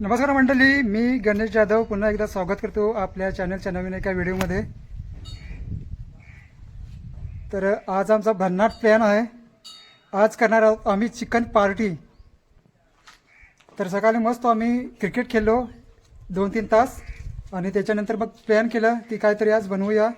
नमस्कार मंडळी मी गणेश जाधव. पुन्हा एकदा स्वागत करतो आपल्या चॅनलच्या नवीन एका व्हिडिओमध्ये तर आज आमचा भन्नाट प्लॅन आहे. आज करणार आहोत आम्ही चिकन पार्टी. तर सकाळी मस्त आम्ही क्रिकेट खेळलो दोन तीन तास. आणि त्याच्यानंतर मग प्लॅन केलं की काहीतरी आज बनवूया.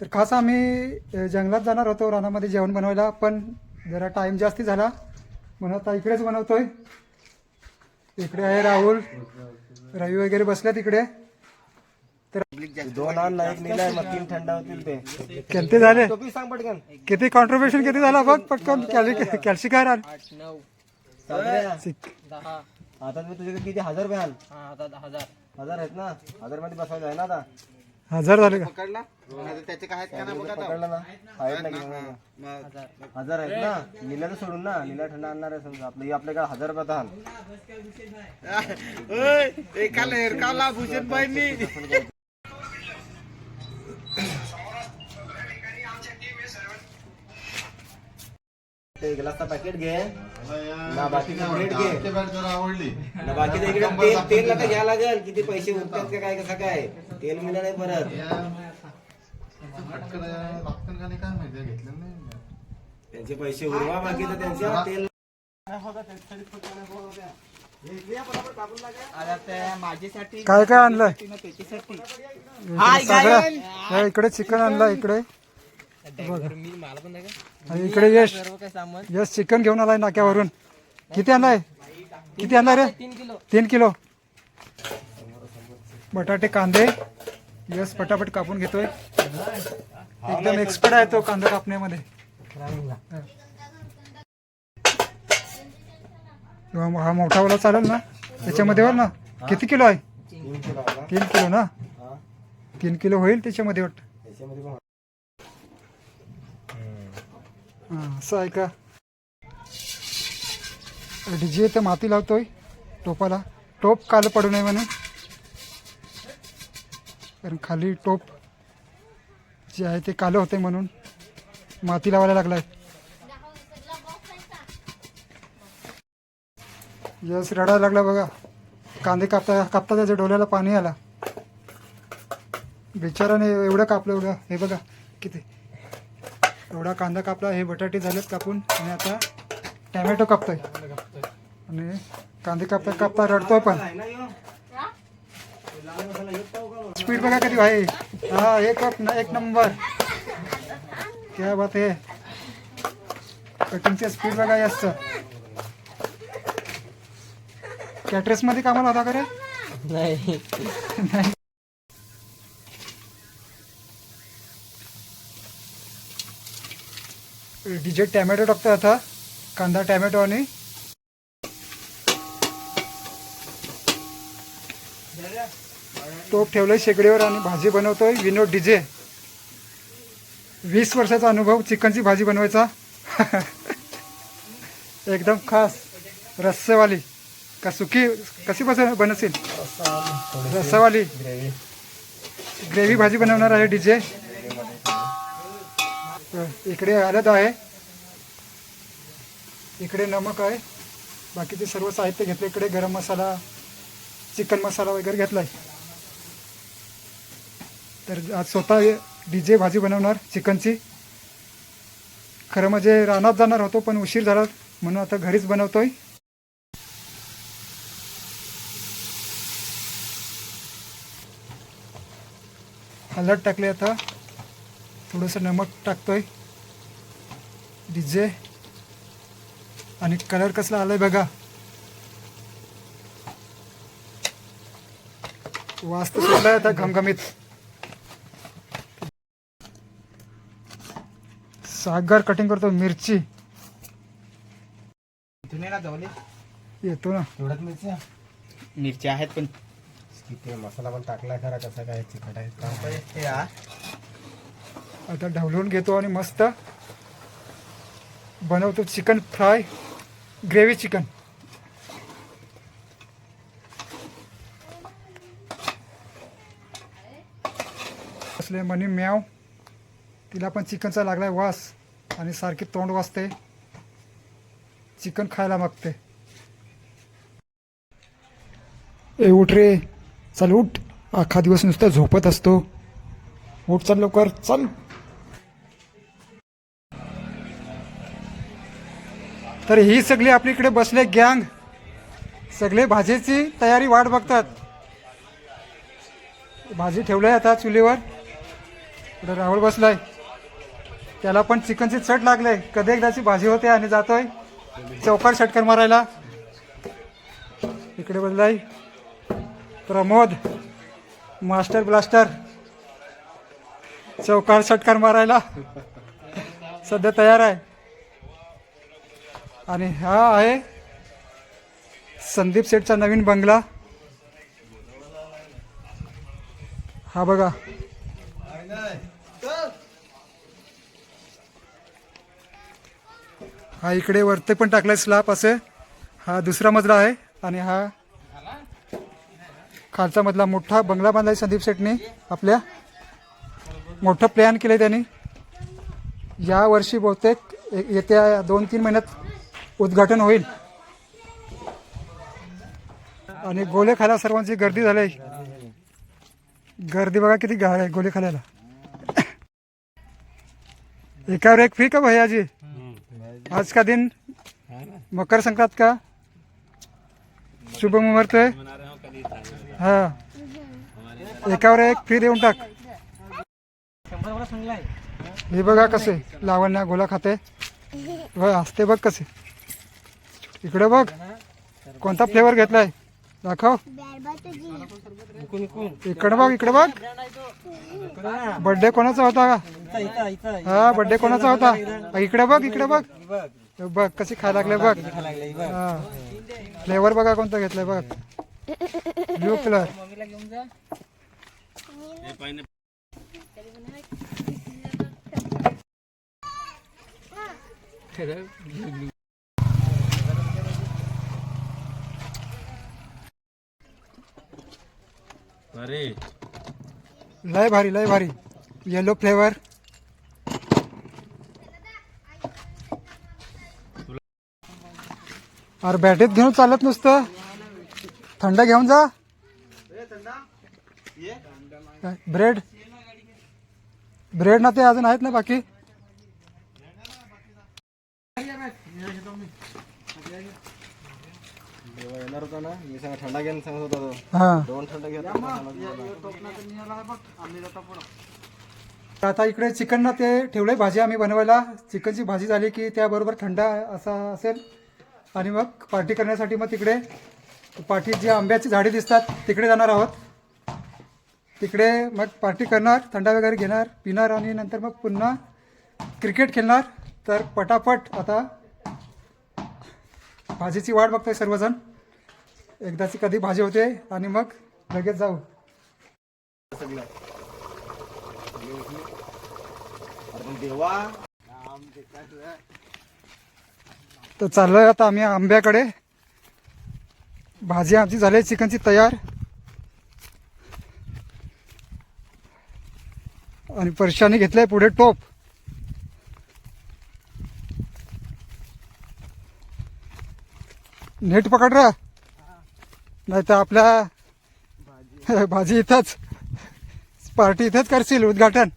तर खास आम्ही जंगलात जाणार होतो रानामध्ये जेवण बनवायला. पण जरा टाईम जास्ती झाला. म्हणून आता इकडेच बनवतोय. इकडे आहे राहुल. रवी वगैरे बसल्या तिकडे. दोन आण एक निलाय मग तीन थंड होतील ते. किती झाले? टोपी सांग पटकन. किती कॉन्ट्रीब्युशन किती झाला बघ पटकन. कॅल्सी काय राहिलं? आता मी तुझ्याकडे किती हजार रुपये हा हजार. हजार आहेत ना? हजारमध्ये बसायचं आहे ना आता? हजार झाले का? पकडला? ना आहेत ना? हजार हजार आहेत ना. निल्याचं सोडून ना. निल्या थंड आणणार आहे समजा. आपलं हे आपल्याकडे हजार रुपयात आण ते ग्लासचा पॅकेट घे ना बाकीचं ब्रेड घे ना बाकी इकडे तेल तेल घ्या लागेल किती पैसे उरतात का काय कसं काय तेल मिळणार नाही परत त्यांचे पैसे उरवा बाकीचं त्यांच्या तेल माझ्यासाठी काय काय आणलंय त्याच्यासाठी सगळं हे इकडे चिकन आणलं इकडे मी मला पण नाही का? आणि इकडे यश सर्व काय सामान. यश चिकन घेऊन आलाय नाक्यावरून. किती आणलाय? किती आणलाय रे? तीन किलो. तीन किलो. बटाटे कांदे. यस पटापट कापून घेतोय. एकदम एक्सपर्ट आहे तो कांदा कापण्यामध्ये. हा. हा मोठा वाला चालेल ना? त्याच्यामध्ये होईल ना? किती किलो आहे? तीन किलो ना? तीन किलो ना. तीन किलो होईल त्याच्यामध्ये वाटतं त्याच्यामध्ये पण हां असं आहे का? डीजे तर माती लावतोय टोपाला. टोप काल पडू नये म्हणून कारण खाली टोप जे आहे ते कालं होते म्हणून माती लावायला लागलाय. यस रडायला लागला बघा. कांदे कापता कापता त्याच्या डोल्याला पाणी आला. बिचाराने एवढं कापलं एवढं हे बघा किती एवढा कांदा कापला हे बटाटे झालेत कापून आणि आता टॅमॅटो कापतोय. आणि कांदे कापता कापता रडतोय पण? स्पीड बघा कधी आहे. हा एक कप एक नंबर. क्या बात आहे. कटिंगची स्पीड बघा जास्त. कॅटरेस मध्ये कामाला होता का रे? नाही. डीजे टॅमॅटो टाकतो आता कांदा टॅमॅटो आणि टोप ठेवलंय शेगडीवर आणि भाजी बनवतोय विनोद डीजे. वीस वर्षाचा अनुभव चिकनची भाजी बनवायचा. एकदम खास रस्सेवाली. का सुकी कशी बस बनवशील? रस्सावाली ग्रेव्ही भाजी बनवणार आहे डीजे. इकडे हळद आहे. इकडे नमक आहे. बाकीचे सर्व साहित्य घेतले. इकडे गरम मसाला चिकन मसाला वगैरे घेतला आहे तर आज स्वतः डीजे भाजी बनवणार चिकनची. खरं म्हणजे रानात जाणार होतो पण उशीर झाला म्हणून आता घरीच बनवतोय. हलद टाकले आता. थोडंसं नमक टाकतोय. डीजे आणि कलर कसला आलाय बघा. वास तर सुटलाय आता घमघमीत. सागर कटिंग करतो मिरची. येतो ना. एवढ्यात मिरच्या. मिरच्या आहेत पण. किती मसाला पण टाकलाय खरा कसा काय चिकट आहे. आता ढवलून घेतो आणि मस्त बनवतो चिकन फ्राय ग्रेव्ही चिकन. असले मनी म्याव तिला पण चिकनचा लागलाय वास आणि सारखी तोंड वाजते. चिकन खायला मागते. ए उठ रे. चल उठ. अख्खा दिवस नुसतं झोपत असतो. उठ चल लवकर. चल. तर ही सगळी आपली इकडे बसले गँग. सगळे भाजीची तयारी वाट बघतात. भाजी ठेवलंय आता चुलीवर. इकडे राहुल बसलाय. त्याला पण चिकनची चट लागले कधी एकदाची भाजी होते आणि जातोय. चौकार षटकर मारायला. इकडे बदलाय. प्रमोद. Master blaster. चौकार षटकार मारायला. सध्या तयार आहे. आणि हा आहे संदीप शेठचा नवीन बंगला. हा बघा. हा इकडे वरती पण टाकलाय स्लॅब असे. हा दुसरा मजला आहे आणि हा खालचा मधला मोठा बंगला बांधलाय संदीप सेठने आपल्या. मोठं प्लॅन केलंय त्यांनी. या वर्षी बहुतेक येत्या दोन तीन महिन्यात उद्घाटन होईल. आणि गोले खायला सर्वांची गर्दी झाली. गर्दी बघा किती गाळ आहे गोले खायला. एकावर एक फी का भैयाजी? आज का दिन? मकर संक्रांत का? शुभ मुहूर्त आहे. हा. एकावर एक फी देऊन टाक. हे बघा कसे लावण्या गोला खाते. व असते बघ कसे. इकडे बघ. कोणता फ्लेवर घेतलाय? दाखव. इकडे बघ इकडे बघ. बर्थडे कोणाचा होता? का हा बर्थडे कोणाचा होता? इकडे बघ इकडे बघ. बघ कशी खायला लागले बघ. हा. फ्लेवर बघा कोणता घेतलाय बघ. ब्ल्यू कलर अरे. लय भारी लय भारी. येलो फ्लेवर अरे बॅटेत घेऊन चालत नुसतं. थंड घेऊन जा. काय, ब्रेड ब्रेड ना ते अजून आहेत ना बाकी? येणार होता ना मी सांगा थंडा घ्यायला सांगत होता तो. हा. दोन थंडा घ्या आता इकडे चिकन ना ते ठेवलंय भाजी आम्ही बनवायला. चिकनची भाजी झाली की त्याबरोबर थंड असा असेल. आणि मग पार्टी करण्यासाठी मग तिकडे पाठीत जी आंब्याची झाडे दिसतात तिकडे जाणार आहोत. तिकडे मग पार्टी करणार थंडा वगैरे घेणार पिणार आणि नंतर मग पुन्हा क्रिकेट खेळणार. तर पटापट आता भाजीची वाट बघतोय सर्वजण. एकदाची कधी भाजी होते आणि मग लगेच जाऊ. तर चाललोय आता आम्ही आंब्याकडे. भाजी आमची झाली चिकनची तयार. आणि परशाने घेतलंय पुढे टोप. नेट पकड रा. नाही तर आपल्या भाजी इथंच पार्टी इथंच करशील उद्घाटन.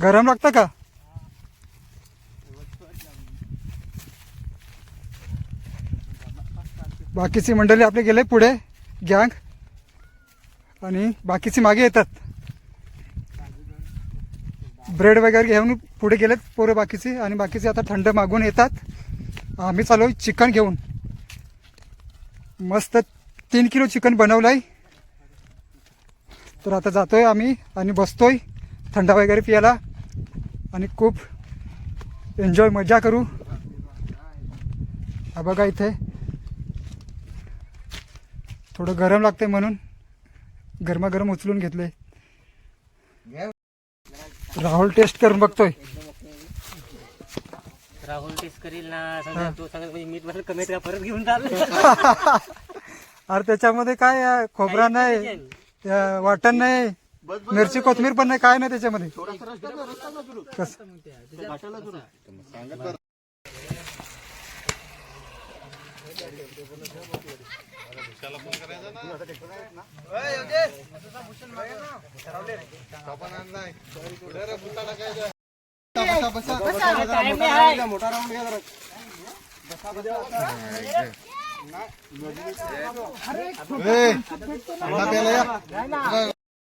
गरम लागतं का? बाकीची मंडळी आपले गेले पुढे गँग आणि बाकीची मागे येतात. ब्रेड वगैरे घेऊन पुढे गेलेत पोरं बाकीची आणि बाकीचे आता थंड मागून येतात. आम्ही चालू चिकन घेऊन. मस्त तीन किलो चिकन बनवलं आहे तर आता जातोय आम्ही आणि बसतोय. थंडा वगैरे प्यायला आणि खूप एन्जॉय मजा करू. हा बघा इथे. थोडं गरम लागतंय म्हणून गरमागरम उचलून घेतले राहुल टेस्ट करून बघतोय. राहुल टेस्ट करील ना सांगा तो सांगत म्हणजे मीठ बरं कमी का परत घेऊन चाल अरे त्याच्यामध्ये काय आहे? खोबरा नाही त्या वाटण नाही मिरची कोथमीर पण नाही काय नाही त्याच्यामध्ये. कस? मोठा राऊंड घ्या जरा.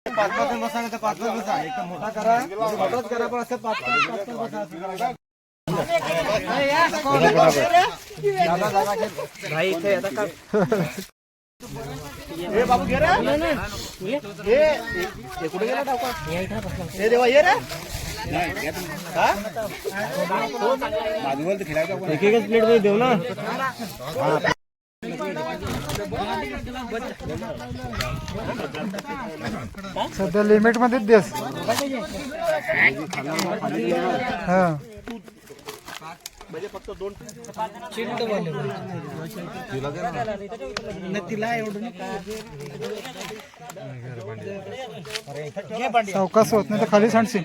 पाच पाच जण बसा नाही तर पाच पाच बसा. एक मोठा करा. मोठाच करा पण असं पाच पाच पाच पाच बसा असं करा. दादा, दादा, घे. भाई इथे आता का? ए बाबू घे रे. ए, ए, कुठे गेला टाका? ए देवा ये रे. हा? एक एकच प्लेटमध्ये देऊ ना. सध्या लिमिट मध्येच देस. हा. चौकास होत नाही तर खाली सांडशील.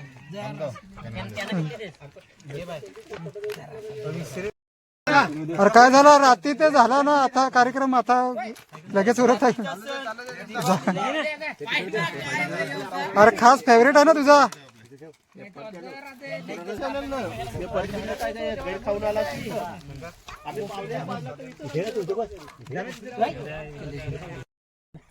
अरे काय झालं? रात्री ते झालं ना आता कार्यक्रम आता लगेच उरत आहे. अरे खास फेवरेट आहे ना तुझा?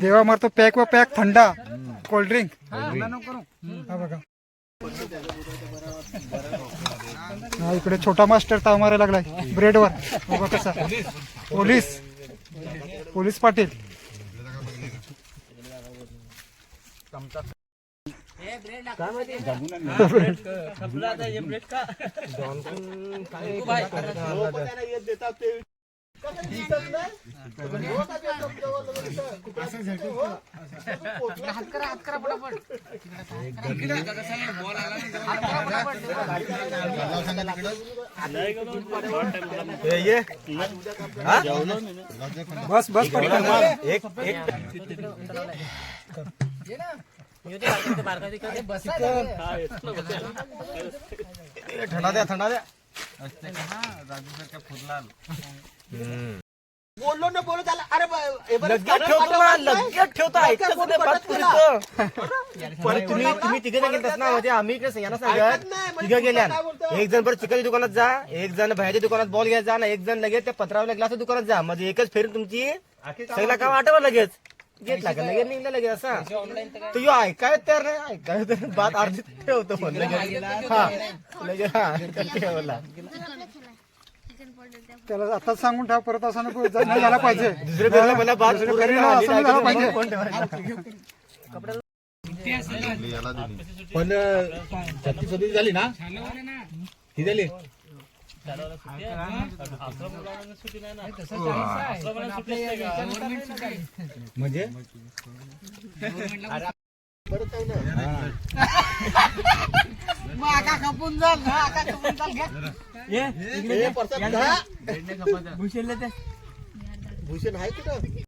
देवा मारतो पॅक व पॅक थंडा कोल्ड्रिंक हा बघा. हा इकडे छोटा मास्टर ताव मारायला लागलाय ब्रेडवर. बघा कसा. पोलीस. पोलीस पाटील. हा? बस बस एक ठंडा द्या थंडा द्या थंडा द्या बोललो ना बोलत आला अरे ब- एवढं लगेच काढून ठेवतो काढून ना, काढून लगेच ठेवतो काय ऐकतच काय नाही, बोलू? पुरीचं. पण तुम्ही तुम्ही तिघे जण गेलतात ना म्हणजे आम्ही इकडे यांना ऐकत नाही, सांगत म्हणजे तिघं गेल्या काय बोलतो? एक जण परत चिकनच्या दुकानात जा एक जण भाज्याच्या दुकानात बॉल घ्यायला जा ना एक जण लगेच त्या पत्रावल्या ग्लासच्या दुकानात जा. म्हणजे एकच फेरी तुमची. सगळं काम आठवलं लगेच? घेतला का लगेच निघलं लगेच असा. तो यो ऐकाय तर नाही. ऐकाय तर बात अर्धी ठेवतो फोन. लगेच. हा. लगेच हा. ठेवला. त्याला आता सांगून ठेवा परत असं नको. नाही झाला पाहिजे. दुसरे फेरीला मला बात असं नाही झालं तर पाहिजे. कोण ठेवायला? पण झाली ना? ही झाली. म्हणजे? मग आका खपून जाल हा, आका खपून जाल घ्या. ए, परसाद घ्या. भूषण आहे कुठं